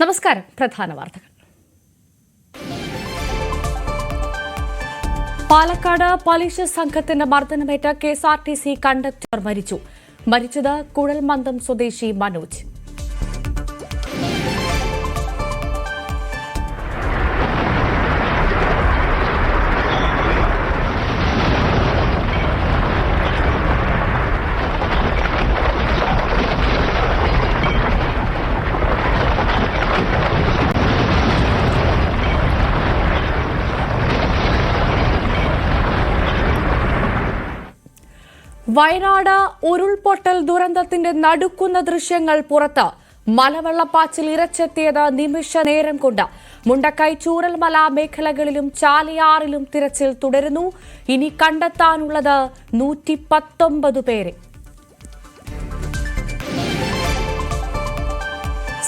നമസ്കാരം. പ്രധാന വാർത്തകൾ. പാലക്കാട് പലിശ സംഘത്തിന്റെ മർദ്ദനമേറ്റ K S R T C conductor മരിച്ചു. മരിച്ചത് കുഴൽമന്ദം സ്വദേശി മനോജ്. വയനാട് ഉരുൾപൊട്ടൽ ദുരന്തത്തിന്റെ നടുക്കുന്ന ദൃശ്യങ്ങൾ പുറത്ത് മലവെള്ളപ്പാച്ചിൽ ഇരച്ചെത്തിയത് നിമിഷ നേരം കൊണ്ട്. മുണ്ടക്കൈ ചൂരൽമല മേഖലകളിലും ചാലിയാറിലും തിരച്ചിൽ തുടരുന്നു. ഇനി കണ്ടെത്താനുള്ളത് നൂറ്റി പത്തൊമ്പത് പേരെ.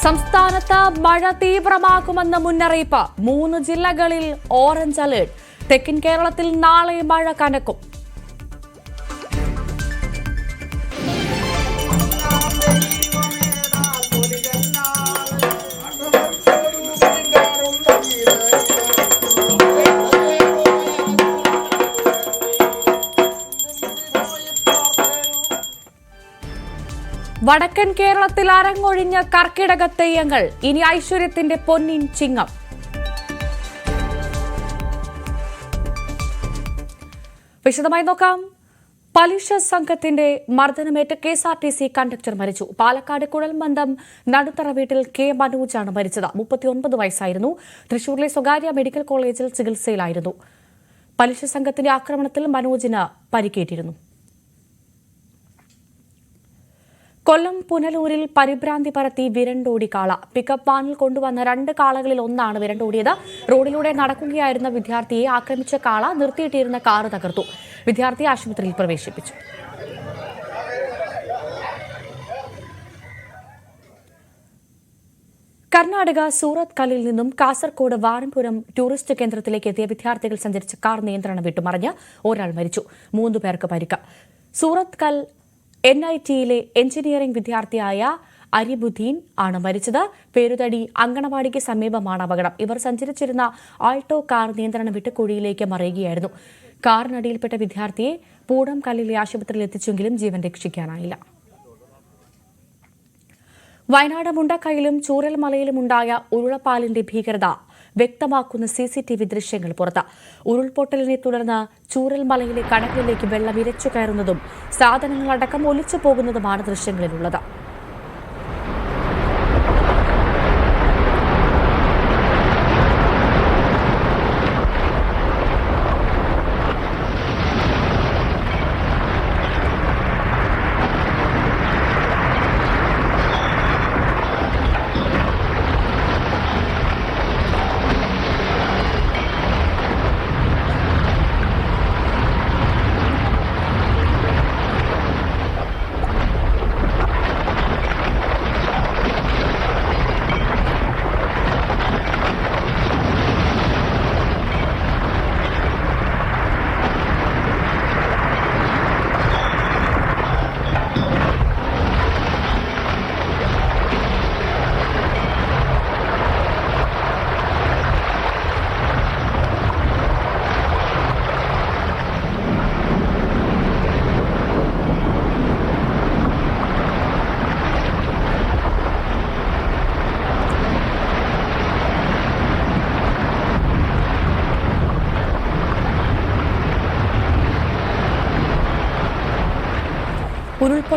സംസ്ഥാനത്ത് മഴ തീവ്രമാകുമെന്ന മുന്നറിയിപ്പ്. മൂന്ന് ജില്ലകളിൽ ഓറഞ്ച് അലേർട്ട്. തെക്കൻ കേരളത്തിൽ നാളെ മഴ കനക്കും. വടക്കൻ കേരളത്തിൽ അരങ്ങൊഴിഞ്ഞ കർക്കിടക തെയ്യങ്ങൾ. ഇനി ഐശ്വര്യത്തിന്റെ പൊന്നിൻ ചിങ്ങം. വിശദമായി നോക്കാം. പലിശ സംഘത്തിന്റെ മർദ്ദനമേറ്റ് K S R T C conductor മരിച്ചു. പാലക്കാട് കുഴൽമന്ദം നടുത്തറ വീട്ടിൽ കെ മനോജാണ് മരിച്ചത്. മുപ്പത്തിയൊൻപത് വയസ്സായിരുന്നു. തൃശൂരിലെ സ്വകാര്യ മെഡിക്കൽ കോളേജിൽ ചികിത്സയിലായിരുന്നു. പലിശ സംഘത്തിന്റെ ആക്രമണത്തിൽ മനോജിന് പരിക്കേറ്റിരുന്നു. കൊല്ലം പുനലൂരിൽ പരിഭ്രാന്തി പരത്തി വിരണ്ടോടി കാള. പിക്കപ്പ് വാനിൽ കൊണ്ടുവന്ന രണ്ട് കാളകളിൽ ഒന്നാണ് വിരണ്ടോടിയത്. റോഡിലൂടെ നടക്കുകയായിരുന്ന വിദ്യാർത്ഥിയെ ആക്രമിച്ച കാള നിർത്തിയിട്ടിരുന്ന കാറ് തകർത്തു. വിദ്യാർത്ഥിയെ ആശുപത്രിയിൽ പ്രവേശിപ്പിച്ചു. കർണാടക സൂറത്ത് കല്ലിൽ നിന്നും കാസർകോട് വാരംപുരം ടൂറിസ്റ്റ് കേന്ദ്രത്തിലേക്ക് എത്തിയ വിദ്യാർത്ഥികൾ സഞ്ചരിച്ച കാർ നിയന്ത്രണം വിട്ടുമറിഞ്ഞ് ഒരാൾ മരിച്ചു. മൂന്ന് പേർക്ക് പരിക്ക്. സൂറത്ത് കൽ എൻ ഐ ടിയിലെ എഞ്ചിനീയറിംഗ് വിദ്യാർത്ഥിയായ അരിബുദ്ദീൻ ആണ് മരിച്ചത്. പേരുതടി അങ്കണവാടിക്ക് സമീപമാണ് അപകടം. ഇവർ സഞ്ചരിച്ചിരുന്ന ആൾട്ടോ കാർ നിയന്ത്രണം വിട്ട് കുഴിയിലേക്ക് മറിയുകയായിരുന്നു. കാറിനടിയിൽപ്പെട്ട വിദ്യാർത്ഥിയെ പൂടം കല്ലിലെ ആശുപത്രിയിൽ എത്തിച്ചെങ്കിലും ജീവൻ രക്ഷിക്കാനായില്ല. വയനാട് മുണ്ടക്കൈയിലും ചൂരൽമലയിലും ഉണ്ടായ ഉരുളപ്പാലിന്റെ ഭീകരത വ്യക്തമാക്കുന്ന സി സി ടി വി ദൃശ്യങ്ങൾ പുറത്ത്. ഉരുൾപൊട്ടലിനെ തുടർന്ന് ചൂരൽമലയിലെ കടകളിലേക്ക് വെള്ളം ഇരച്ചു കയറുന്നതും സാധനങ്ങളടക്കം ഒലിച്ചു പോകുന്നതുമാണ് ദൃശ്യങ്ങളിലുള്ളത്.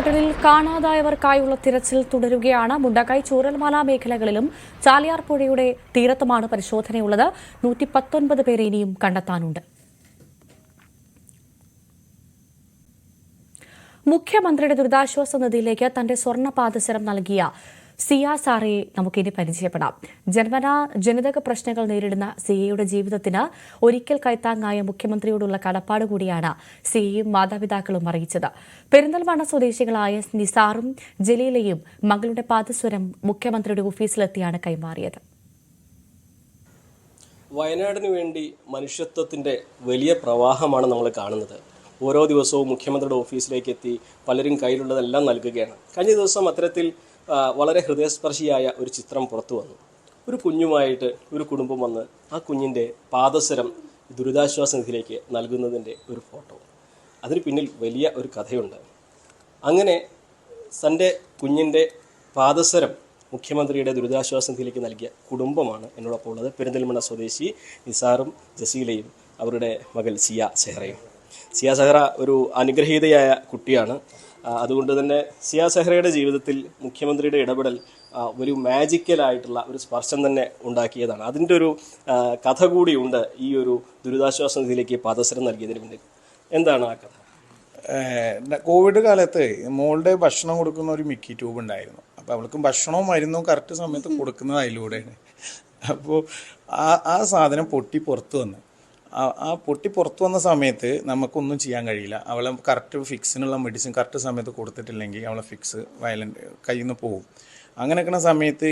ഉരുൾപൊട്ടലിൽ കാണാതായവർക്കായുള്ള തിരച്ചിൽ തുടരുകയാണ്. മുണ്ടക്കൈ ചൂറൽമാല മേഖലകളിലും ചാലിയാർ പുഴയുടെ തീരത്തുമാണ് പരിശോധനയുള്ളത്. നൂറ്റി പത്തൊൻപത് പേരെ ഇനിയും കണ്ടെത്താനുണ്ട്. മുഖ്യമന്ത്രിയുടെ ദുരിതാശ്വാസ നിധിയിലേക്ക് തന്റെ സ്വർണ പാദസരം നൽകിയ സിയ സാറയെ നമുക്കിനി പരിചയപ്പെടാം. ജന്മനാ ജനിതക പ്രശ്നങ്ങൾ നേരിടുന്ന സിയയുടെ ജീവിതത്തിന് ഒരിക്കൽ കൈത്താങ്ങായ മുഖ്യമന്ത്രിയോടുള്ള കടപ്പാട് കൂടിയാണ് സിയയും മാതാപിതാക്കളും അറിയിച്ചത്. പെരിന്തൽമണ്ണ സ്വദേശികളായ നിസാറും ജലീലയും മകളുടെ പാദസ്വരം മുഖ്യമന്ത്രിയുടെ ഓഫീസിലെത്തിയാണ് കൈമാറിയത്. വയനാടിന് വേണ്ടി മനുഷ്യത്വത്തിന്റെ വലിയ പ്രവാഹമാണ് നമ്മൾ കാണുന്നത്. ഓരോ ദിവസവും മുഖ്യമന്ത്രിയുടെ ഓഫീസിലേക്ക് എത്തി പലരും കയ്യിലുള്ളതെല്ലാം നൽകുകയാണ്. കഴിഞ്ഞ ദിവസം അത്തരത്തിൽ വളരെ ഹൃദയസ്പർശിയായ ഒരു ചിത്രം പുറത്തു വന്നു. ഒരു കുഞ്ഞുമായിട്ട് ഒരു കുടുംബം വന്ന് ആ കുഞ്ഞിന്റെ പാദസരം ദുരിതാശ്വാസ നിധിയിലേക്ക് നൽകുന്നതിന്റെ ഒരു ഫോട്ടോ. അതിന് പിന്നിൽ വലിയ ഒരു കഥയുണ്ട്. അങ്ങനെ തന്റെ കുഞ്ഞിന്റെ പാദസരം മുഖ്യമന്ത്രിയുടെ ദുരിതാശ്വാസ നിധിയിലേക്ക് നൽകിയ കുടുംബമാണ് എന്നോടൊപ്പം ഉള്ളത്. പെരിന്തൽമണ്ണ സ്വദേശി നിസാറും ജസീലയും അവരുടെ മകൾ സിയ സെഹ്റയും. സിയ സെഹ്റ ഒരു അനുഗ്രഹീതയായ കുട്ടിയാണ്. അതുകൊണ്ട് തന്നെ സിയാ സെഹ്റയുടെ ജീവിതത്തിൽ മുഖ്യമന്ത്രിയുടെ ഇടപെടൽ ഒരു മാജിക്കലായിട്ടുള്ള ഒരു സ്പർശം തന്നെ ഉണ്ടാക്കിയതാണ്. അതിന്റെ ഒരു കഥ കൂടിയുണ്ട് ഈ ഒരു ദുരിതാശ്വാസ നിധിയിലേക്ക് പാദസരം നൽകിയതിന് പിന്നിൽ. എന്താണ് ആ കഥ? കോവിഡ് കാലത്ത് മോളുടെ ഭക്ഷണം കൊടുക്കുന്ന ഒരു മിക്കി ട്യൂബ് ഉണ്ടായിരുന്നു. അപ്പോൾ അവൾക്ക് ഭക്ഷണവും മരുന്നും കറക്റ്റ് സമയത്ത് കൊടുക്കുന്നത് അതിലൂടെയാണ്. അപ്പോൾ ആ ആ സാധനം പൊട്ടി പുറത്ത് വന്ന്. ആ- പൊട്ടി പുറത്തു വന്ന സമയത്ത് നമുക്കൊന്നും ചെയ്യാൻ കഴിയില്ല. അവളെ കറക്റ്റ് ഫിക്സിനുള്ള മെഡിസിൻ കറക്റ്റ് സമയത്ത് കൊടുത്തിട്ടില്ലെങ്കിൽ അവളെ ഫിക്സ് വയലന്റ് കയ്യിൽ നിന്ന് പോകും അങ്ങനെ നിൽക്കുന്ന സമയത്ത്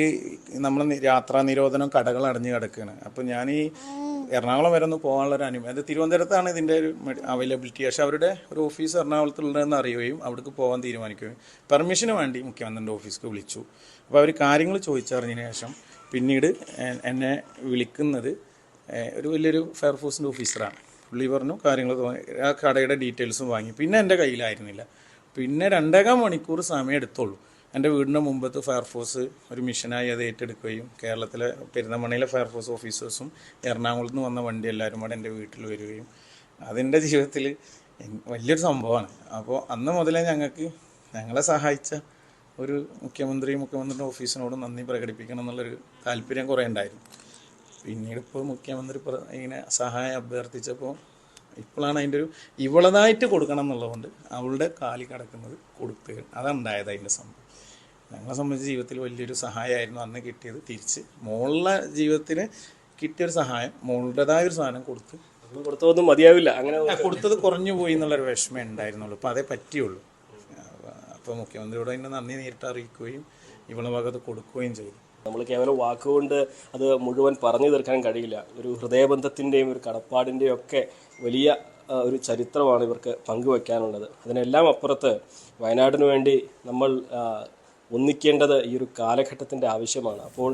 നമ്മൾ യാത്രാ നിരോധനം കടകൾ അടഞ്ഞു കിടക്കുകയാണ് അപ്പോൾ ഞാൻ ഈ എറണാകുളം വരെ ഒന്ന് പോകാനുള്ള ഒരു അനുമതി അത് തിരുവനന്തപുരത്താണ് ഇതിന്റെ ഒരു അവൈലബിലിറ്റി പക്ഷേ അവരുടെ ഒരു ഓഫീസ് എറണാകുളത്തുള്ളതെന്ന് അറിയുകയും അവിടേക്ക് പോകാൻ തീരുമാനിക്കുകയും പെർമിഷന് വേണ്ടി മുഖ്യമന്ത്രിന്റെ ഓഫീസ്ക്ക് വിളിച്ചു. അപ്പോൾ അവർ കാര്യങ്ങൾ ചോദിച്ചറിഞ്ഞതിന് ശേഷം പിന്നീട് എന്നെ വിളിക്കുന്നത് ഒരു വലിയൊരു ഫയർഫോഴ്സിന്റെ ഓഫീസറാണ്. പുള്ളി പറഞ്ഞു കാര്യങ്ങൾ ആ കടയുടെ ഡീറ്റെയിൽസും വാങ്ങി. പിന്നെ എന്റെ കയ്യിലായിരുന്നില്ല. പിന്നെ രണ്ടേകാൽ മണിക്കൂർ സമയം എടുത്തോളൂ. എന്റെ വീടിന്റെ മുമ്പത്ത് ഫയർഫോഴ്സ് ഒരു മിഷനായി അത് ഏറ്റെടുക്കുകയും കേരളത്തിലെ പെരുന്തമണ്ണയിലെ ഫയർഫോഴ്സ് ഓഫീസേഴ്സും എറണാകുളത്ത് നിന്ന് വന്ന വണ്ടി എല്ലാവരും കൂടെ എന്റെ വീട്ടിൽ വരികയും അതെന്റെ ജീവിതത്തിൽ വലിയൊരു സംഭവമാണ്. അപ്പോൾ അന്ന് മുതലേ ഞങ്ങൾക്ക് ഞങ്ങളെ സഹായിച്ച ഒരു മുഖ്യമന്ത്രി മുഖ്യമന്ത്രിയുടെ ഓഫീസിനോട് നന്ദി പ്രകടിപ്പിക്കണം എന്നുള്ളൊരു താല്പര്യം കുറേ ഉണ്ടായിരുന്നു. പിന്നീട് ഇപ്പോൾ മുഖ്യമന്ത്രി ഇങ്ങനെ സഹായം അഭ്യർത്ഥിച്ചപ്പോൾ ഇപ്പോഴാണ് അതിന്റെ ഒരു ഇവളതായിട്ട് കൊടുക്കണം എന്നുള്ളതുകൊണ്ട് അവളുടെ കാലി കിടക്കുന്നത് കൊടുത്ത് അതാണ് ഉണ്ടായത് അതിന്റെ സംഭവം ഞങ്ങളെ സംബന്ധിച്ച് ജീവിതത്തിൽ വലിയൊരു സഹായമായിരുന്നു അന്ന് കിട്ടിയത് തിരിച്ച്. മോളുടെ ജീവിതത്തിന് കിട്ടിയൊരു സഹായം മോളുടേതായ ഒരു സാധനം കൊടുത്ത്. കൊടുത്തതൊന്നും മതിയാവില്ല അങ്ങനെ കൊടുത്തത് കുറഞ്ഞു പോയി എന്നുള്ളൊരു വിഷമം ഉണ്ടായിരുന്നുള്ളൂ. അപ്പോൾ അതേ പറ്റിയുള്ളൂ. അപ്പോൾ മുഖ്യമന്ത്രിയോട് അതിന്റെ നന്ദി നേരിട്ട് അറിയിക്കുകയും ഇവളെ ഭാഗത്ത് കൊടുക്കുകയും ചെയ്തു. നമ്മൾ കേവലം വാക്കുകൊണ്ട് അത് മുഴുവൻ പറഞ്ഞു തീർക്കാൻ കഴിയില്ല. ഒരു ഹൃദയബന്ധത്തിന്റെയും ഒരു കടപ്പാടിന്റെയും ഒക്കെ വലിയ ഒരു ചരിത്രമാണ് ഇവർക്ക് പങ്കുവെക്കാനുള്ളത്. അതിനെല്ലാം അപ്പുറത്ത് വയനാടിനു വേണ്ടി നമ്മൾ ഒന്നിക്കേണ്ടത് ഈ ഒരു കാലഘട്ടത്തിന്റെ ആവശ്യമാണ്. അപ്പോൾ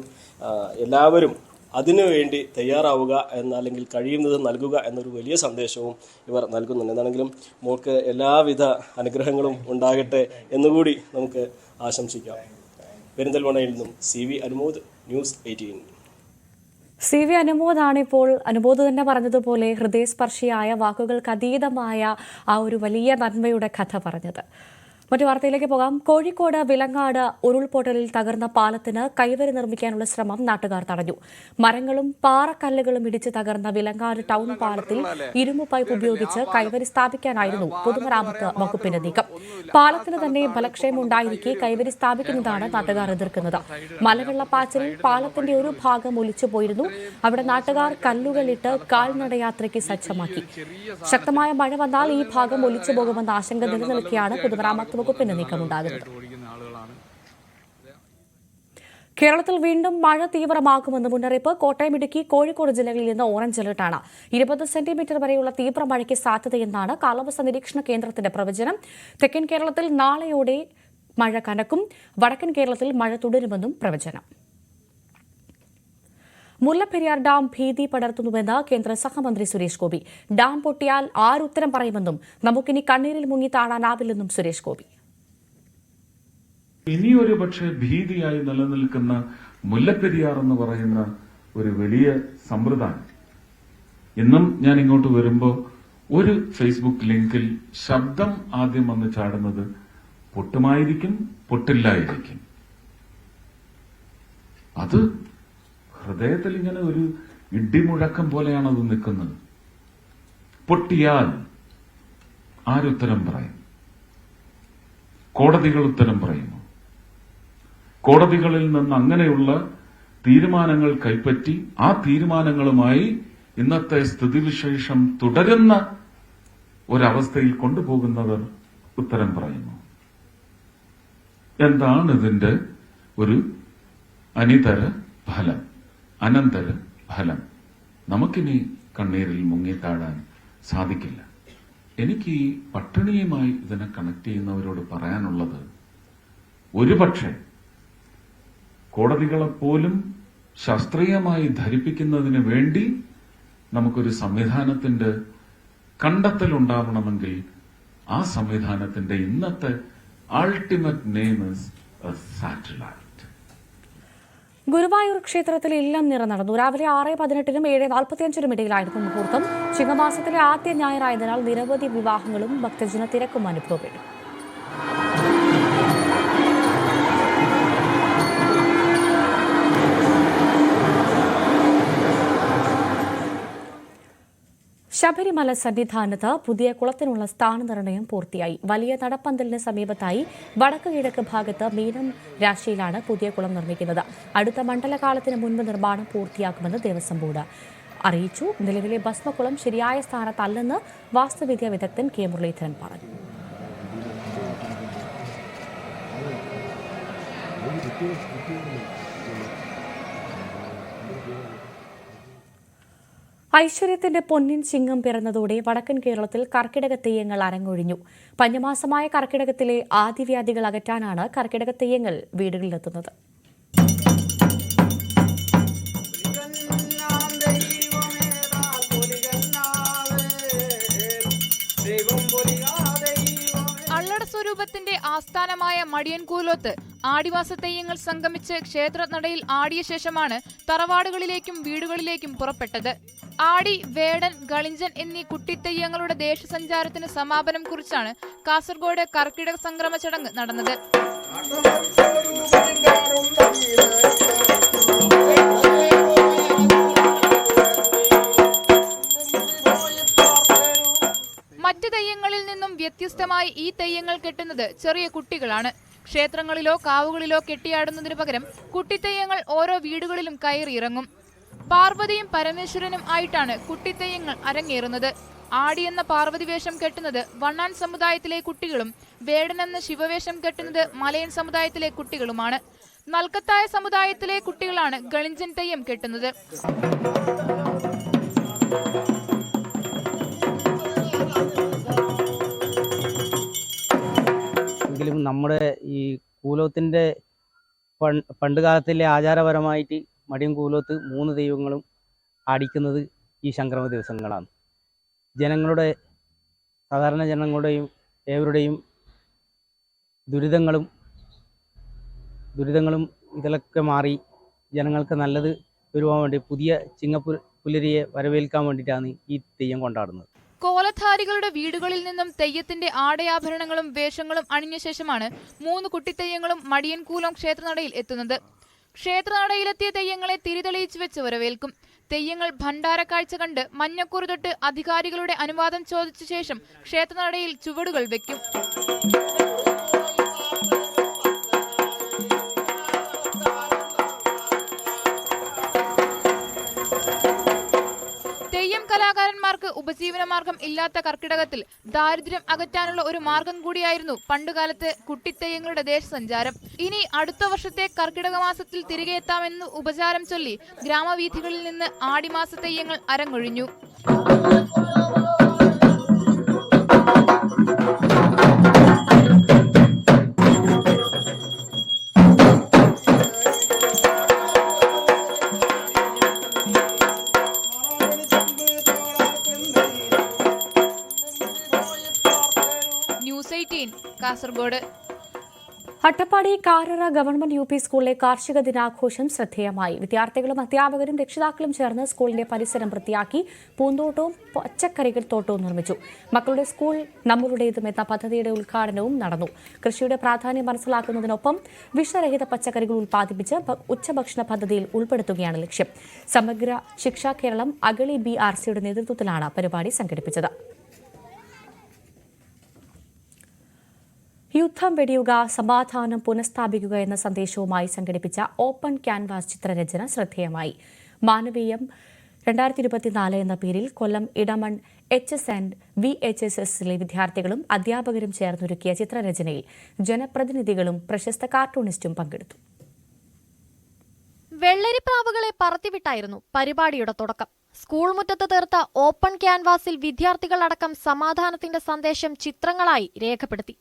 എല്ലാവരും അതിനുവേണ്ടി തയ്യാറാവുക എന്നല്ലെങ്കിൽ കഴിയുന്നത് നൽകുക എന്നൊരു വലിയ സന്ദേശവും ഇവർ നൽകുന്നുണ്ട്. എന്താണെങ്കിലും മോൾക്ക് എല്ലാവിധ അനുഗ്രഹങ്ങളും ഉണ്ടാകട്ടെ എന്നുകൂടി നമുക്ക് ആശംസിക്കാം. പെരിന്തൽമണ്ണയിൽ നിന്നും C V Anumod news eighteen. C V അനുമോദാണ് ഇപ്പോൾ അനുമോദ് തന്നെ പറഞ്ഞതുപോലെ ഹൃദയസ്പർശിയായ വാക്കുകൾക്ക് അതീതമായ ആ ഒരു വലിയ നന്മയുടെ കഥ പറഞ്ഞത്. മറ്റു വാർത്തയിലേക്ക് പോകാം. കോഴിക്കോട് വിലങ്ങാട് ഉരുൾപൊട്ടലിൽ തകർന്ന പാലത്തിന് കൈവരി നിർമ്മിക്കാനുള്ള ശ്രമം നാട്ടുകാർ തടഞ്ഞു. മരങ്ങളും പാറക്കല്ലുകളും ഇടിച്ച് തകർന്ന വിലങ്ങാട് ടൗൺ പാലത്തിൽ ഇരുമ്പ് പൈപ്പ് ഉപയോഗിച്ച് കൈവരി സ്ഥാപിക്കാനായിരുന്നു പൊതുമരാമത്ത് വകുപ്പിന്റെ നീക്കം. പാലത്തിന് തന്നെ ഫലക്ഷേമം ഉണ്ടായിരിക്കെ കൈവരി സ്ഥാപിക്കുന്നതാണ് നാട്ടുകാർ എതിർക്കുന്നത്. മലവെള്ളപ്പാച്ചിലിൽ പാലത്തിന്റെ ഒരു ഭാഗം ഒലിച്ചു പോയിരുന്നു. അവിടെ നാട്ടുകാർ കല്ലുകളിട്ട് കാൽനടയാത്രയ്ക്ക് സജ്ജമാക്കി. ശക്തമായ മഴ വന്നാൽ ഈ ഭാഗം ഒലിച്ചു പോകുമെന്ന ആശങ്ക നിലനിൽക്കെയാണ് പൊതുമരാമത്ത് വകുപ്പിന്റെ നീക്കമുണ്ടാകുന്നത് കേരളത്തിൽ വീണ്ടും മഴ തീവ്രമാകുമെന്ന് മുന്നറിയിപ്പ് കോട്ടയം ഇടുക്കി കോഴിക്കോട് ജില്ലകളിൽ നിന്ന് ഓറഞ്ച് അലർട്ടാണ്. ഇരുപത് സെന്റിമീറ്റർ വരെയുള്ള തീവ്ര മഴയ്ക്ക് സാധ്യതയെന്നാണ് കാലാവസ്ഥാ നിരീക്ഷണ കേന്ദ്രത്തിന്റെ പ്രവചനം. തെക്കൻ കേരളത്തിൽ നാളെയോടെ മഴ കനക്കും. വടക്കൻ കേരളത്തിൽ മഴ തുടരുമെന്നും പ്രവചനം. മുല്ലപ്പെരിയാർ ഡാം ഭീതി പടർത്തുന്നുവെന്ന് കേന്ദ്ര സഹമന്ത്രി സുരേഷ് ഗോപി. ഡാം പൊട്ടിയാൽ ആരുത്തരം പറയുമെന്നും നമുക്കിനി കണ്ണീരിൽ മുങ്ങി താഴാനാവില്ലെന്നും സുരേഷ് ഗോപി. ഇനിയൊരു പക്ഷേ ഭീതിയായി നിലനിൽക്കുന്ന മുല്ലപ്പെരിയാർ എന്ന് പറയുന്ന ഒരു വലിയ സമ്പ്രദായം. ഇന്നും ഞാൻ ഇങ്ങോട്ട് വരുമ്പോൾ ഒരു ഫേസ്ബുക്ക് ലിങ്കിൽ ശബ്ദം ആദ്യം വന്ന് ചാടുന്നത് പൊട്ടുമായിരിക്കും പൊട്ടില്ലായിരിക്കും. അത് ഹൃദയത്തിൽ ഇങ്ങനെ ഒരു ഇടിമുഴക്കം പോലെയാണ് അത് നിൽക്കുന്നത്. പൊട്ടിയാൽ ആരുത്തരം പറയും? കോടതികൾ ഉത്തരം പറയുന്നു കോടതികളിൽ നിന്ന് അങ്ങനെയുള്ള തീരുമാനങ്ങൾ കൈപ്പറ്റി ആ തീരുമാനങ്ങളുമായി ഇന്നത്തെ സ്ഥിതിവിശേഷം തുടരുന്ന ഒരവസ്ഥയിൽ കൊണ്ടുപോകുന്നവർ ഉത്തരം പറയുന്നു. എന്താണ് ഇതിന്റെ ഒരു അനിതര ഫലം അനന്തര ഫലം? നമുക്കിനി കണ്ണീരിൽ മുങ്ങിത്താഴാൻ സാധിക്കില്ല. എനിക്ക് ഈ പട്ടിണിയുമായി ഇതിനെ കണക്ട് ചെയ്യുന്നവരോട് പറയാനുള്ളത് ഒരുപക്ഷെ കോടതികളെപ്പോലും ശാസ്ത്രീയമായി ധരിപ്പിക്കുന്നതിന് വേണ്ടി നമുക്കൊരു സംവിധാനത്തിന്റെ കണ്ടെത്തലുണ്ടാവണമെങ്കിൽ ആ സംവിധാനത്തിന്റെ ഇന്നത്തെ അൾട്ടിമേറ്റ് നെയിം സാറ്റലൈറ്റ് ഗുരുവായൂർ ക്ഷേത്രത്തിൽ ഇല്ലം നിറ നടന്നു. രാവിലെ ആറ് പതിനെട്ടിനും ഏഴ് നാൽപ്പത്തിയഞ്ചിനും ഇടയിലായിരുന്നു മുഹൂർത്തം. ചിങ്ങമാസത്തിലെ ആദ്യ ഞായറായതിനാൽ നിരവധി വിവാഹങ്ങളും ഭക്തജന തിരക്കും അനുഭവപ്പെട്ടു. ശബരിമല സന്നിധാനത്ത് പുതിയ കുളത്തിനുള്ള സ്ഥാനനിർണയം പൂർത്തിയായി. വലിയ നടപ്പന്തലിന് സമീപത്തായി വടക്ക് കിഴക്ക് ഭാഗത്ത് മീനം രാശിയിലാണ് പുതിയ കുളം നിർമ്മിക്കുന്നത്. അടുത്ത മണ്ഡലകാലത്തിന് മുൻപ് നിർമ്മാണം പൂർത്തിയാക്കുമെന്ന് ദേവസ്വം ബോർഡ് അറിയിച്ചു. നിലവിലെ ഭസ്മക്കുളം ശരിയായ സ്ഥാനത്തല്ലെന്ന് വാസ്തുവിദ്യാ വിദഗ്ധൻ കെ മുരളീധരൻ പറഞ്ഞു. ഐശ്വര്യത്തിന്റെ പൊന്നിൻ ചിങ്ങം പിറന്നതോടെ വടക്കൻ കേരളത്തിൽ കർക്കിടക തെയ്യങ്ങൾ അരങ്ങൊഴിഞ്ഞു. പഞ്ഞമാസമായ കർക്കിടകത്തിലെ ആദിവ്യാധികൾ അകറ്റാനാണ് കർക്കിടക തെയ്യങ്ങൾ വീടുകളിലെത്തുന്നത്. സ്വരൂപത്തിന്റെ ആസ്ഥാനമായ മടിയൻകൂലോത്ത് ആടിവാസ തെയ്യങ്ങൾ സംഗമിച്ച് ക്ഷേത്രനടയിൽ ആടിയ ശേഷമാണ് തറവാടുകളിലേക്കും വീടുകളിലേക്കും പുറപ്പെട്ടത്. ആടി വേടൻ ഗളിഞ്ചൻ എന്നീ കുട്ടിത്തെയ്യങ്ങളുടെ ദേശസഞ്ചാരത്തിന് സമാപനം കുറിച്ചാണ് കാസർഗോഡ് കർക്കിടക സംക്രമ ചടങ്ങ് നടന്നത്. മറ്റ് തെയ്യങ്ങളിൽ നിന്നും വ്യത്യസ്തമായി ഈ തെയ്യങ്ങൾ കെട്ടുന്നത് ചെറിയ കുട്ടികളാണ്. ക്ഷേത്രങ്ങളിലോ കാവുകളിലോ കെട്ടിയാടുന്നതിനു പകരം കുട്ടിത്തെയ്യങ്ങൾ ഓരോ വീടുകളിലും കയറിയിറങ്ങും. പാർവതിയും പരമേശ്വരനും ആയിട്ടാണ് കുട്ടിത്തെയ്യങ്ങൾ അരങ്ങേറുന്നത്. ആടി എന്ന പാർവതി വേഷം കെട്ടുന്നത് വണ്ണാൻ സമുദായത്തിലെ കുട്ടികളും വേടൻ എന്ന ശിവവേഷം കെട്ടുന്നത് മലയൻ സമുദായത്തിലെ കുട്ടികളുമാണ്. നൽക്കത്തായ സമുദായത്തിലെ കുട്ടികളാണ് ഗളിഞ്ചൻ തെയ്യം കെട്ടുന്നത്. നമ്മുടെ ഈ കൂലോത്തിന്റെ പണ്ട് കാലത്തിലെ ആചാരപരമായിട്ട് മടിയും കൂലോത്ത് മൂന്ന് ദൈവങ്ങളും ആടിക്കുന്നത് ഈ സംക്രമ ദിവസങ്ങളാണ്. ജനങ്ങളുടെ സാധാരണ ജനങ്ങളുടെയും ഏവരുടെയും ദുരിതങ്ങളും ദുരിതങ്ങളും ഇതിലൊക്കെ മാറി ജനങ്ങൾക്ക് നല്ലത് വരുവാൻ വേണ്ടി പുതിയ ചിങ്ങപ്പു പുലരിയെ വരവേൽക്കാൻ വേണ്ടിയിട്ടാണ് ഈ തെയ്യം കൊണ്ടാടുന്നത്. കോലധാരികളുടെ വീടുകളിൽ നിന്നും തെയ്യത്തിന്റെ ആടയാഭരണങ്ങളും വേഷങ്ങളും അണിഞ്ഞ ശേഷമാണ് മൂന്ന് കുട്ടിത്തെയ്യങ്ങളും മടിയൻകൂലം ക്ഷേത്രനടയിൽ എത്തുന്നത്. ക്ഷേത്രനടയിലെത്തിയ തെയ്യങ്ങളെ തിരിതെളിയിച്ചു വെച്ച് വരവേൽക്കും. തെയ്യങ്ങൾ ഭണ്ഡാരക്കാഴ്ച കണ്ട് മഞ്ഞക്കൂറ് തൊട്ട് അധികാരികളുടെ അനുവാദം ചോദിച്ച ശേഷം ക്ഷേത്രനടയിൽ ചുവടുകൾ വെക്കും. കലാകാരന്മാർക്ക് ഉപജീവനമാർഗം ഇല്ലാത്ത കർക്കിടകത്തിൽ ദാരിദ്ര്യം അകറ്റാനുള്ള ഒരു മാർഗം കൂടിയായിരുന്നു പണ്ടുകാലത്ത് കുട്ടിത്തെയ്യങ്ങളുടെ ദേശസഞ്ചാരം. ഇനി അടുത്ത വർഷത്തെ കർക്കിടക മാസത്തിൽ തിരികെ എത്താമെന്ന് ഉപചാരം ചൊല്ലി ഗ്രാമവീഥികളിൽ നിന്ന് ആടിമാസ തെയ്യങ്ങൾ അരങ്ങൊഴിഞ്ഞു. Kasaragod. Attappadi Karara government U P സ്കൂളിലെ കാർഷിക ദിനാഘോഷം ശ്രദ്ധേയമായി. വിദ്യാർത്ഥികളും അധ്യാപകരും രക്ഷിതാക്കളും ചേർന്ന് സ്കൂളിന്റെ പരിസരം വൃത്തിയാക്കി പൂന്തോട്ടവും പച്ചക്കറികൾ തോട്ടവും നിർമ്മിച്ചു. മക്കളുടെ സ്കൂൾ നമ്മളുടേതും എന്ന പദ്ധതിയുടെ ഉദ്ഘാടനവും നടന്നു. കൃഷിയുടെ പ്രാധാന്യം മനസ്സിലാക്കുന്നതിനൊപ്പം വിഷരഹിത പച്ചക്കറികൾ ഉൽപ്പാദിപ്പിച്ച് ഉച്ചഭക്ഷണ പദ്ധതിയിൽ ഉൾപ്പെടുത്തുകയാണ് ലക്ഷ്യം. സമഗ്ര ശിക്ഷാ കേരളം അഗളി ബി ആർ സിയുടെ നേതൃത്വത്തിലാണ് പരിപാടി സംഘടിപ്പിച്ചത്. യുദ്ധം വെടിയുക സമാധാനം പുനഃസ്ഥാപിക്കുക എന്ന സന്ദേശവുമായി സംഘടിപ്പിച്ച ഓപ്പൺ ക്യാൻവാസ് ചിത്രരചന ശ്രദ്ധേയമായി. മാനവീയം രണ്ടായിരത്തി ഇരുപത്തിനാല് എന്ന പേരിൽ Kollam Idamon H S and V H S എസിലെ വിദ്യാർത്ഥികളും അധ്യാപകരും ചേർന്നൊരുക്കിയ ചിത്രരചനയിൽ ജനപ്രതിനിധികളും പ്രശസ്ത കാർട്ടൂണിസ്റ്റും പങ്കെടുത്തു. വെള്ളരിപ്രാവുകളെ പറത്തിവിട്ടായിരുന്നു പരിപാടിയുടെ തുടക്കം. സ്കൂൾ മുറ്റത്ത് തീർത്ത ഓപ്പൺ ക്യാൻവാസിൽ വിദ്യാർത്ഥികളടക്കം സമാധാനത്തിന്റെ സന്ദേശം ചിത്രങ്ങളായി രേഖപ്പെടുത്തി.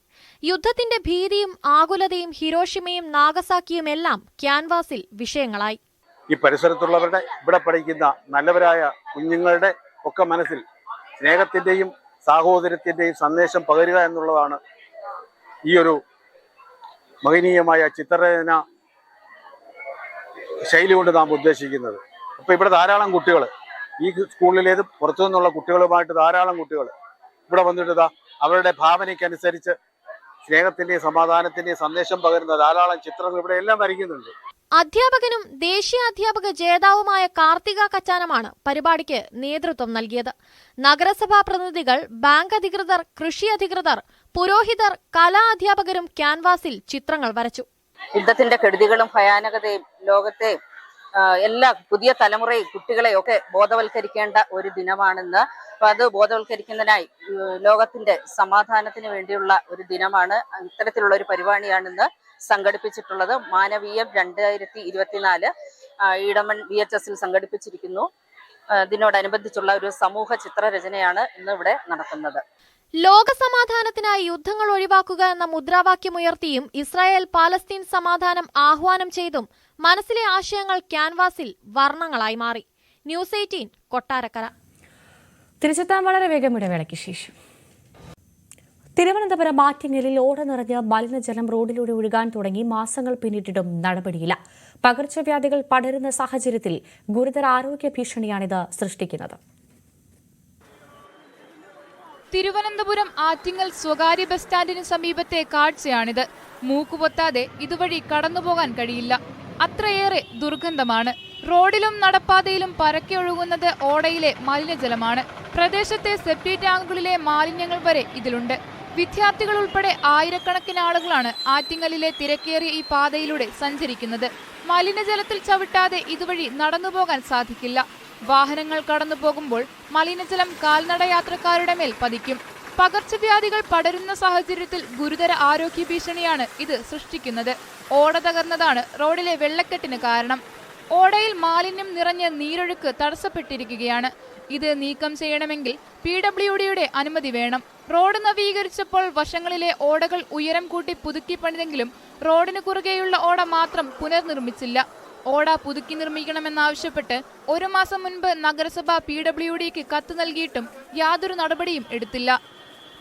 യുദ്ധത്തിന്റെ ഭീതിയും ആകുലതയും ഹിരോഷിമയും നാഗസാക്കിയും എല്ലാം ക്യാൻവാസിൽ വിഷയങ്ങളായി. ഈ പരിസരത്തുള്ളവരുടെ ഇവിടെ പഠിക്കുന്ന നല്ലവരായ കുഞ്ഞുങ്ങളുടെ ഒക്കെ മനസ്സിൽ സ്നേഹത്തിന്റെയും സാഹോദര്യത്തിന്റെയും സന്ദേശം പകരുക എന്നുള്ളതാണ് ഈ ഒരു മഹനീയമായ ചിത്രരചന ശൈലി കൊണ്ട് നാം ഉദ്ദേശിക്കുന്നത്. അപ്പൊ ഇവിടെ ധാരാളം കുട്ടികൾ ഈ സ്കൂളിലേത് പുറത്തു നിന്നുള്ള കുട്ടികളുമായിട്ട് ധാരാളം കുട്ടികൾ ഇവിടെ വന്നിട്ട് അവരുടെ ഭാവനയ്ക്കനുസരിച്ച് സ്നേഹത്തിന്റെയും സമാധാനത്തിന്റെയും സന്ദേശം പകരുന്ന ധാരാളം ചിത്രങ്ങൾ ഇവിടെ എല്ലാം വരയ്ക്കുന്നുണ്ട്. അധ്യാപകനും ദേശീയ അധ്യാപക ജേതാവുമായ കാർത്തിക കച്ചാനമാണ് പരിപാടിക്ക് നേതൃത്വം നൽകിയത്. നഗരസഭാ പ്രതിനിധികൾ ബാങ്ക് അധികൃതർ കൃഷി അധികൃതർ പുരോഹിതർ കലാ അധ്യാപകരും ക്യാൻവാസിൽ ചിത്രങ്ങൾ വരച്ചു. യുദ്ധത്തിന്റെ കെടുതികളും ഭയാനകതയും ലോകത്തെ എല്ലാ പുതിയ തലമുറയും കുട്ടികളെയൊക്കെ ബോധവൽക്കരിക്കേണ്ട ഒരു ദിനമാണെന്ന്. അപ്പൊ അത് ബോധവൽക്കരിക്കുന്നതിനായി ലോകത്തിന്റെ സമാധാനത്തിന് വേണ്ടിയുള്ള ഒരു ദിനമാണ്. ഇത്തരത്തിലുള്ള ഒരു പരിപാടിയാണെന്ന് സംഘടിപ്പിച്ചിട്ടുള്ളത്. മാനവീയം രണ്ടായിരത്തി ഇരുപത്തിനാല് ഈടമൺ വി എച്ച് എസിൽ സംഘടിപ്പിച്ചിരിക്കുന്നു ഇതിനോടനുബന്ധിച്ചുള്ള ഒരു സമൂഹ ചിത്രരചനയാണ് ഇന്ന് ഇവിടെ നടക്കുന്നത്. ലോക സമാധാനത്തിനായി യുദ്ധങ്ങൾ ഒഴിവാക്കുക എന്ന മുദ്രാവാക്യമുയർത്തിയും ഇസ്രായേൽ പാലസ്തീൻ സമാധാനം ആഹ്വാനം ചെയ്തും മനസ്സിലെ ആശയങ്ങൾ ക്യാൻവാസിൽ വർണങ്ങളായി മാറി. News eighteen Kottarakkara. തിരിച്ചെത്താൻ വളരെ വേഗം ഇടവേളയ്ക്ക് ശേഷം. തിരുവനന്തപുരം ആറ്റിങ്ങലിൽ ഓട നിറഞ്ഞ മലിനജലം റോഡിലൂടെ ഒഴുകാൻ തുടങ്ങി മാസങ്ങൾ പിന്നിട്ടിട്ടും നടപടിയില്ല. പകർച്ചവ്യാധികൾ പടരുന്ന സാഹചര്യത്തിൽ ഗുരുതര ആരോഗ്യ ഭീഷണിയാണിത് സൃഷ്ടിക്കുന്നത്. തിരുവനന്തപുരം ആറ്റിങ്ങൽ സ്വകാര്യ ബസ് സ്റ്റാൻഡിന് സമീപത്തെ കാഴ്ചയാണിത്. മൂക്കുപൊത്താതെ ഇതുവഴി കടന്നുപോകാൻ കഴിയില്ല. അത്രയേറെ ദുർഗന്ധമാണ്. റോഡിലും നടപ്പാതയിലും പരക്കെ ഒഴുകുന്നത് ഓടയിലെ മലിനജലമാണ്. പ്രദേശത്തെ സെപ്റ്റി ടാങ്കുകളിലെ മാലിന്യങ്ങൾ വരെ ഇതിലുണ്ട്. വിദ്യാർത്ഥികൾ ഉൾപ്പെടെ ആയിരക്കണക്കിന് ആളുകളാണ് ആറ്റിങ്ങലിലെ തിരക്കേറിയ ഈ പാതയിലൂടെ സഞ്ചരിക്കുന്നത്. മലിനജലത്തിൽ ചവിട്ടാതെ ഇതുവഴി നടന്നുപോകാൻ സാധിക്കില്ല. വാഹനങ്ങൾ കടന്നു പോകുമ്പോൾ മലിനജലം കാൽനട യാത്രക്കാരുടെ മേൽ പതിക്കും. പകർച്ചവ്യാധികൾ പടരുന്ന സാഹചര്യത്തിൽ ഗുരുതര ആരോഗ്യ ഭീഷണിയാണ് ഇത് സൃഷ്ടിക്കുന്നത്. ഓട തകർന്നതാണ് റോഡിലെ വെള്ളക്കെട്ടിന് കാരണം. ഓടയിൽ മാലിന്യം നിറഞ്ഞ നീരൊഴുക്ക് തടസ്സപ്പെട്ടിരിക്കുകയാണ്. ഇത് നീക്കം ചെയ്യണമെങ്കിൽ പി ഡബ്ല്യു ഡിയുടെ അനുമതി വേണം. റോഡ് നവീകരിച്ചപ്പോൾ വശങ്ങളിലെ ഓടകൾ ഉയരം കൂട്ടി പുതുക്കി പണിതെങ്കിലും റോഡിന് കുറുകെയുള്ള ഓട മാത്രം പുനർനിർമ്മിച്ചില്ല. ഓട പുതുക്കി നിർമ്മിക്കണമെന്നാവശ്യപ്പെട്ട് ഒരു മാസം മുൻപ് നഗരസഭ പി ഡബ്ല്യു ഡിക്ക് കത്ത് നൽകിയിട്ടും യാതൊരു നടപടിയും എടുത്തില്ല.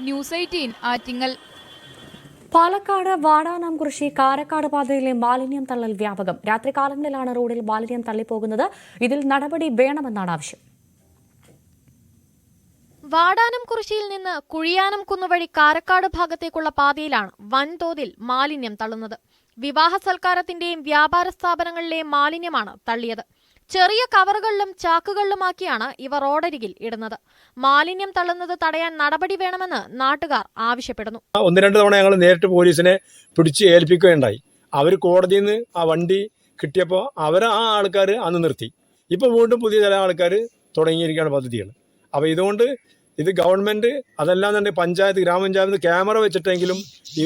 News eighteen Attingal. Palakkad Vadanamkurissi Karakkad പാതയിലെ മാലിന്യം തള്ളൽ വ്യാപകം. രാത്രികാലങ്ങളിലാണ് റോഡിൽ മാലിന്യം തള്ളിപ്പോകുന്നത്. ഇതിൽ നടപടി വേണമെന്നാണ് ആവശ്യം. വാടാനം കുറിശിയിൽ നിന്ന് കുഴിയാനം കുന്നുവഴി കാരക്കാട് ഭാഗത്തേക്കുള്ള പാതയിലാണ് വൻതോതിൽ മാലിന്യം തള്ളുന്നത്. വിവാഹ സൽക്കാരത്തിന്റെയും വ്യാപാര സ്ഥാപനങ്ങളിലെയും മാലിന്യമാണ് തള്ളിയത്. ചെറിയ കവറുകളിലും ചാക്കുകളിലുമാക്കിയാണ് ഇവ റോഡരികിൽ ഇടുന്നത്. മാലിന്യം തള്ളുന്നത് തടയാൻ നടപടി വേണമെന്ന് നാട്ടുകാർ ആവശ്യപ്പെടുന്നു. ഒന്ന് രണ്ട് തവണ ഞങ്ങൾ നേരിട്ട് പോലീസിനെ പിടിച്ച് ഏൽപ്പിക്കുകയുണ്ടായി. അവർ കോടതിയിൽ നിന്ന് ആ വണ്ടി കിട്ടിയപ്പോൾ അവർ ആ ആൾക്കാർ അന്ന് നിർത്തി. ഇപ്പോൾ വീണ്ടും പുതിയ ചില ആൾക്കാർ തുടങ്ങിയിരിക്കുകയാണ് പദ്ധതികൾ അപ്പോൾ ഇതുകൊണ്ട് ഇത് ഗവൺമെന്റ് തന്നെ പഞ്ചായത്ത് ഗ്രാമപഞ്ചായത്ത് ക്യാമറ വെച്ചിട്ടെങ്കിലും ഈ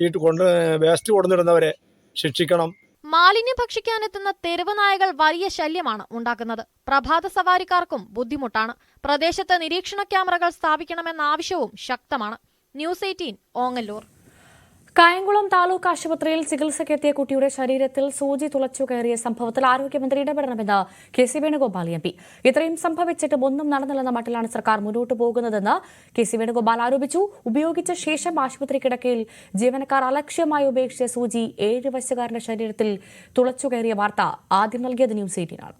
ഈ കൊണ്ട് വേസ്റ്റ് കൊണ്ടുവന്നിടുന്നവരെ ശിക്ഷിക്കണം. മാലിന്യം ഭക്ഷിക്കാനെത്തുന്ന തെരുവ് നായകൾ വലിയ ശല്യമാണ് ഉണ്ടാക്കുന്നത്. പ്രഭാത സവാരിക്കാർക്കും ബുദ്ധിമുട്ടാണ്. പ്രദേശത്ത് നിരീക്ഷണ ക്യാമറകൾ സ്ഥാപിക്കണമെന്ന ആവശ്യവും ശക്തമാണ്. News eighteen Ongallur. Kayamkulam taluk ആശുപത്രിയിൽ ചികിത്സയ്ക്കെത്തിയ കുട്ടിയുടെ ശരീരത്തിൽ സൂചി തുളച്ചു കയറിയ സംഭവത്തിൽ ആരോഗ്യമന്ത്രി ഇടപെടണമെന്ന് K C Venugopal M P. ഇത്രയും സംഭവിച്ചിട്ടും ഒന്നും നടന്നില്ലെന്ന മട്ടിലാണ് സർക്കാർ മുന്നോട്ടു പോകുന്നതെന്ന് കെ സി വേണുഗോപാൽ ആരോപിച്ചു. ഉപയോഗിച്ച ശേഷം ആശുപത്രി കിടക്കയിൽ ജീവനക്കാർ അലക്ഷ്യമായി ഉപേക്ഷിച്ച സൂചി ഏഴ് വയസ്സുകാരന്റെ ശരീരത്തിൽ തുളച്ചു കയറിയ വാർത്ത ആദ്യം നൽകിയത് ന്യൂസ് എയ്റ്റീനാണ്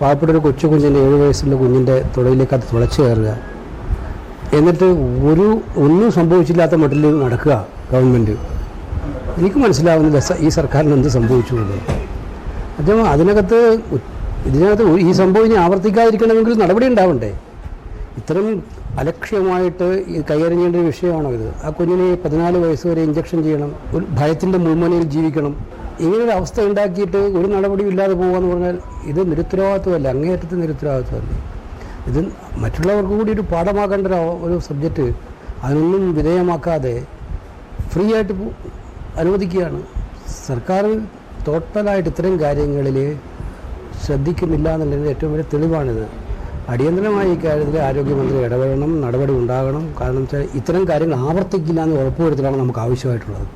പാവപ്പെട്ട ഒരു കൊച്ചു കുഞ്ഞിന്റെ ഏഴ് വയസ്സുള്ള കുഞ്ഞിന്റെ തുടയിലേക്ക് അത് തുളച്ചു കയറുക. എന്നിട്ട് ഒരു ഒന്നും സംഭവിച്ചില്ലാത്ത മട്ടിൽ നടക്കുക ഗവൺമെന്റ്. എനിക്ക് മനസ്സിലാവുന്നില്ല ഈ സർക്കാരിന് എന്ത് സംഭവിച്ചു അദ്ദേഹം അതിനകത്ത് ഇതിനകത്ത് ഈ സംഭവം ഇനി ആവർത്തിക്കാതിരിക്കണമെങ്കിൽ നടപടി ഉണ്ടാവണ്ടേ? ഇത്തരം അലക്ഷ്യമായിട്ട് കൈയറിഞ്ഞേണ്ട ഒരു വിഷയമാണോ ഇത്? ആ കുഞ്ഞിനെ പതിനാല് വയസ്സ് വരെ ഇഞ്ചക്ഷൻ ചെയ്യണം ഒരു ഭയത്തിന്റെ മുൾമനയിൽ ജീവിക്കണം ഇങ്ങനൊരു അവസ്ഥ ഉണ്ടാക്കിയിട്ട് ഒരു നടപടിയും ഇല്ലാതെ പോകുക എന്ന് പറഞ്ഞാൽ ഇത് നിരുത്തരവാദിത്വമല്ല അങ്ങേയറ്റത്തെ നിരുത്തരവാദിത്വമല്ല. ഇത് മറ്റുള്ളവർക്ക് കൂടി ഒരു പാഠമാക്കേണ്ട ഒരു സബ്ജക്റ്റ് അതിനൊന്നും വിധേയമാക്കാതെ ഫ്രീ ആയിട്ട് അനുവദിക്കുകയാണ്. സർക്കാർ ടോട്ടലായിട്ട് ഇത്തരം കാര്യങ്ങളിൽ ശ്രദ്ധിക്കുന്നില്ല എന്നുള്ളതിന്റെ ഏറ്റവും വലിയ തെളിവാണിത്. അടിയന്തരമായി ഇക്കാര്യത്തിൽ ആരോഗ്യമന്ത്രി ഇടപെടണം നടപടി ഉണ്ടാകണം. കാരണം വെച്ചാൽ ഇത്തരം കാര്യങ്ങൾ ആവർത്തിക്കില്ല എന്ന് ഉറപ്പുവരുത്തലാണ് നമുക്ക് ആവശ്യമായിട്ടുള്ളത്.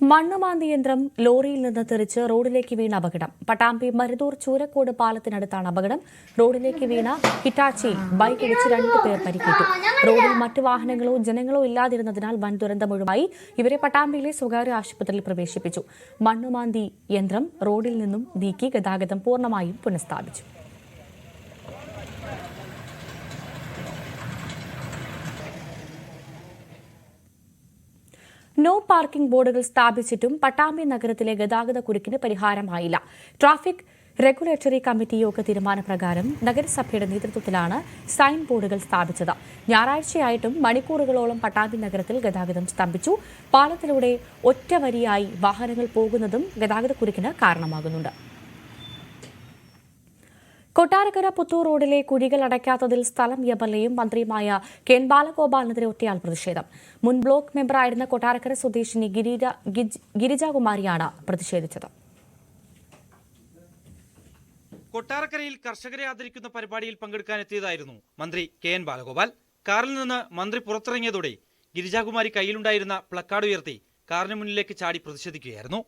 മണ്ണുമാന്തി യന്ത്രം ലോറിയിൽ നിന്ന് തെറിച്ച് റോഡിലേക്ക് വീണ അപകടം. പട്ടാമ്പി മരുതൂർ ചൂരക്കോട് പാലത്തിനടുത്താണ് അപകടം. റോഡിലേക്ക് വീണ ഹിറ്റാച്ചിയിൽ ബൈക്ക് ഇടിച്ച് രണ്ടു പേർ പരിക്കേറ്റു. റോഡിൽ മറ്റു വാഹനങ്ങളോ ജനങ്ങളോ ഇല്ലാതിരുന്നതിനാൽ വൻ ദുരന്തമൊഴിവായി ഇവരെ പട്ടാമ്പിയിലെ സ്വകാര്യ ആശുപത്രിയിൽ പ്രവേശിപ്പിച്ചു. മണ്ണുമാന്തി യന്ത്രം റോഡിൽ നിന്നും നീക്കി ഗതാഗതം പൂർണമായും പുനഃസ്ഥാപിച്ചു. നോ പാർക്കിംഗ് ബോർഡുകൾ സ്ഥാപിച്ചിട്ടും പട്ടാമ്പി നഗരത്തിലെ ഗതാഗത കുരുക്കിന് പരിഹാരമായില്ല. ട്രാഫിക് റെഗുലേറ്ററി കമ്മിറ്റി യോഗ തീരുമാനപ്രകാരം നഗരസഭയുടെ നേതൃത്വത്തിലാണ് സൈൻ ബോർഡുകൾ സ്ഥാപിച്ചത്. ഞായറാഴ്ചയായിട്ടും മണിക്കൂറുകളോളം പട്ടാമ്പി നഗരത്തിൽ ഗതാഗതം സ്തംഭിച്ചു. പാലത്തിലൂടെ ഒറ്റവരിയായി വാഹനങ്ങൾ പോകുന്നതും ഗതാഗത കുരുക്കിന് കാരണമാകുന്നുണ്ട്. കൊട്ടാരക്കര പുത്തൂർ റോഡിലെ കുഴികൾ അടയ്ക്കാത്തതിൽ സ്ഥലം എംഎൽഎയും മന്ത്രിയുമായ കെൻ ബാലഗോപാലിനെതിരെ ഒറ്റയാൾ പ്രതിഷേധം. മുൻ ബ്ലോക്ക് മെമ്പറായിരുന്ന കൊട്ടാരക്കര സ്വദേശിനി ഗിരിജ ഗിരിജാകുമാരിയാണ് പ്രതിഷേധിച്ചത്. കൊട്ടാരക്കരയിൽ കർഷകരെ ആദരിക്കുന്ന പരിപാടിയിൽ പങ്കെടുക്കാൻ എത്തിയതായിരുന്നു മന്ത്രി കെ എൻ ബാലഗോപാൽ. കാറിൽ നിന്ന് മന്ത്രി പുറത്തിറങ്ങിയതോടെ ഗിരിജാകുമാരി കയ്യിലുണ്ടായിരുന്ന പ്ലക്കാർഡ് ഉയർത്തി കാറിന് മുന്നിലേക്ക് ചാടി പ്രതിഷേധിക്കുകയായിരുന്നു.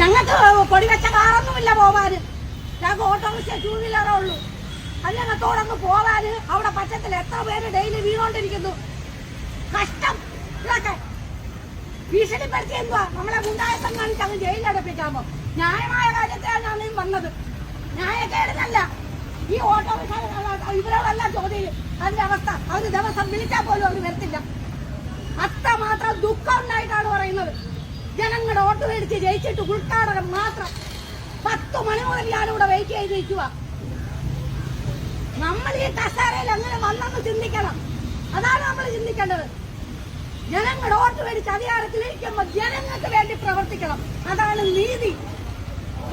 ഞങ്ങൾക്ക് കൊടിവെച്ച കാറൊന്നുമില്ല പോവാന് ഞങ്ങൾക്ക് ഓട്ടോറിക്ഷ ടൂ വീലറേ ഉള്ളൂ അത് അങ്ങ് പോവാന് അവിടെ പറ്റത്തിൽ എത്ര പേര് ഡെയിലി വീണോണ്ടിരിക്കുന്നു? കഷ്ടം. ഇതൊക്കെ ഭീഷണിപ്പെടുത്തി എന്തുവാ? നമ്മളെ ഗുണ്ടായസം കാണിച്ച് അങ്ങ് ജയിലടപ്പിക്കാമോ ന്യായമായ കാര്യത്തിലാണ് ഞാൻ വന്നത്. ന്യായക്കേടിനല്ല. ഈ ഓട്ടോറിക്ഷ ഇവരോടല്ല ചോദ്യം. അതിന്റെ അവസ്ഥ. അവർ ദിവസം വിളിച്ചാൽ പോലും അവർ വരത്തില്ല. അത്രമാത്രം ദുഃഖം ഉണ്ടായിട്ടാണ് പറയുന്നത്. ജനങ്ങളുടെ വോട്ട് മേടിച്ച് ജയിച്ചിട്ട് ഉൾക്കാടകം മാത്രം. പത്ത് മണി മുതൽ ഞാനിവിടെ വെയിറ്റ് ചെയ്ത് നിൽക്കുക നമ്മൾ ഈ കസേരയിൽ എങ്ങനെ വന്നെന്ന് ചിന്തിക്കണം. അതാണ് നമ്മൾ ചിന്തിക്കേണ്ടത്. ജനങ്ങൾ വോട്ട് മേടിച്ച് അധികാരത്തിലിരിക്കുമ്പോൾ ജനങ്ങൾക്ക് വേണ്ടി പ്രവർത്തിക്കണം. അതാണ് നീതി.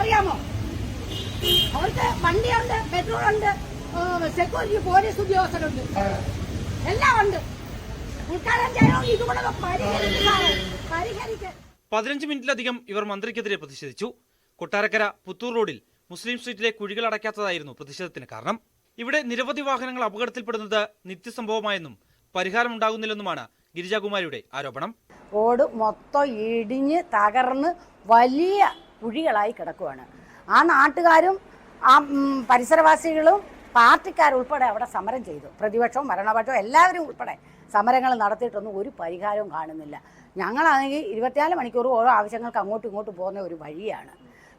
അറിയാമോ? അവർക്ക് വണ്ടിയുണ്ട് പെട്രോൾ ഉണ്ട് സെക്യൂരിറ്റി പോലീസ് ഉദ്യോഗസ്ഥരുണ്ട്. എല്ലാം ഉണ്ട്. ഉദ്ഘാടനം ചെയ്യണം? ഇതുകൂടെ പരിഹരിക്കാൻ പരിഹരിക്കാൻ പതിനഞ്ച് മിനിറ്റിലധികം ഇവർ മന്ത്രിക്കെതിരെ പ്രതിഷേധിച്ചു. കൊട്ടാരക്കര പുത്തൂർ റോഡിൽ മുസ്ലിം സ്ട്രീറ്റിലെ കുഴികൾ അടയ്ക്കാത്തതായിരുന്നു പ്രതിഷേധത്തിന് കാരണം. ഇവിടെ നിരവധി വാഹനങ്ങൾ അപകടത്തിൽപ്പെടുന്നത് നിത്യസംഭവമായെന്നും പരിഹാരം ഉണ്ടാകുന്നില്ലെന്നുമാണ് ഗിരിജാകുമാരിയുടെ ആരോപണം. റോഡ് മൊത്തം ഇടിഞ്ഞ് തകർന്ന് വലിയ കുഴികളായി കിടക്കുകയാണ് ആ നാട്ടുകാരും ആ പരിസരവാസികളും പാർട്ടിക്കാരുൾപ്പെടെ അവിടെ സമരം ചെയ്തു. പ്രതിപക്ഷവും ഭരണപക്ഷവും എല്ലാവരും ഉൾപ്പെടെ സമരങ്ങൾ നടത്തിയിട്ടൊന്നും ഒരു പരിഹാരവും കാണുന്നില്ല. ഞങ്ങളാണെങ്കിൽ ഇരുപത്തിനാല് മണിക്കൂർ ഓരോ ആവശ്യങ്ങൾക്ക് അങ്ങോട്ടും ഇങ്ങോട്ടും പോകുന്ന ഒരു വഴിയാണ്.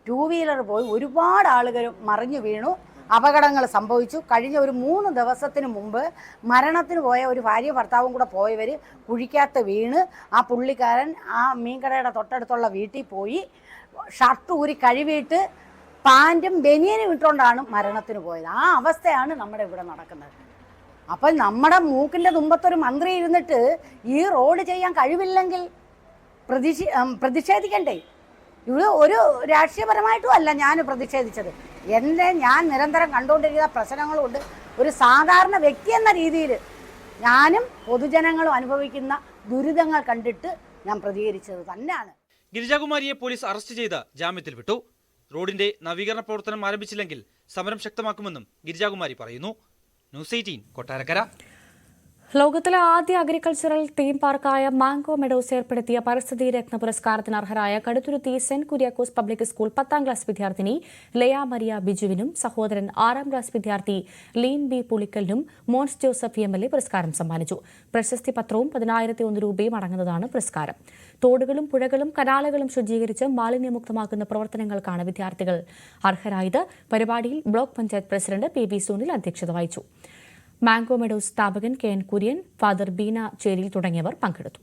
ടൂ വീലർ പോയി ഒരുപാട് ആളുകൾ മറിഞ്ഞു വീണു. അപകടങ്ങൾ സംഭവിച്ചു. കഴിഞ്ഞ ഒരു മൂന്ന് ദിവസത്തിന് മുമ്പ് മരണത്തിന് പോയ ഒരു ഭാര്യ ഭർത്താവും കൂടെ പോയവർ കുഴിക്കകത്ത് വീണ്. ആ പുള്ളിക്കാരൻ ആ മീൻകടയുടെ തൊട്ടടുത്തുള്ള വീട്ടിൽ പോയി. ഷർട്ട് ഊരി കഴുകിയിട്ട് പാന്റും ബനിയനും ഇട്ടുകൊണ്ടാണ് മരണത്തിന് പോയത്. ആ അവസ്ഥയാണ് നമ്മുടെ ഇവിടെ നടക്കുന്നത്. അപ്പോൾ നമ്മുടെ മൂക്കിന്റെ തുമ്പത്തൊരു മന്ത്രി ഇരുന്നിട്ട് ഈ റോഡ് ചെയ്യാൻ കഴിവില്ലെങ്കിൽ പ്രതിഷേ പ്രതിഷേധിക്കണ്ടേ? ഇത് ഒരു രാഷ്ട്രീയപരമായിട്ടും അല്ല ഞാൻ പ്രതിഷേധിച്ചത്. എന്റെ ഞാൻ നിരന്തരം കണ്ടുകൊണ്ടിരിക്കുന്ന പ്രശ്നങ്ങളുണ്ട്. ഒരു സാധാരണ വ്യക്തി എന്ന രീതിയിൽ ഞാനും പൊതുജനങ്ങളും അനുഭവിക്കുന്ന ദുരിതങ്ങൾ കണ്ടിട്ട് ഞാൻ പ്രതികരിച്ചത് തന്നെയാണ്. ഗിരിജാകുമാരിയെ പോലീസ് അറസ്റ്റ് ചെയ്ത് ജാമ്യത്തിൽ വിട്ടു. റോഡിന്റെ നവീകരണ പ്രവർത്തനം ആരംഭിച്ചില്ലെങ്കിൽ സമരം ശക്തമാക്കുമെന്നും ഗിരിജാകുമാരി പറയുന്നു. News eighteen Kottarakkara. ലോകത്തിലെ ആദ്യ അഗ്രികൾച്ചറൽ തീം പാർക്കായ മാംഗോ മെഡോസ് ഏർപ്പെടുത്തിയ പരിസ്ഥിതി രത്ന പുരസ്കാരത്തിന് അർഹരായ Kaduthuruthy saint Kuriakose public school പത്താം ക്ലാസ് വിദ്യാർത്ഥിനി ലയ മരിയ ബിജുവിനും സഹോദരൻ ആറാം ക്ലാസ് വിദ്യാർത്ഥി lean B പുളിക്കലിനും Mons Joseph M L A പുരസ്കാരം സമ്മാനിച്ചു. പ്രശസ്തി പത്രവും പതിനായിരത്തി ഒന്ന് രൂപയും അടങ്ങുന്നതാണ് പുരസ്കാരം. തോടുകളും പുഴകളും കനാലുകളും ശുചീകരിച്ച് മാലിന്യമുക്തമാക്കുന്ന പ്രവർത്തനങ്ങൾക്കാണ് വിദ്യാർത്ഥികൾ അർഹരായത്. പരിപാടിയിൽ block panchayat president P V Sunil അധ്യക്ഷത വഹിച്ചു. മാംഗോ സ്ഥാപകൻ K N Kurian father Beena Cheril തുടങ്ങിയവർ പങ്കെടുത്തു.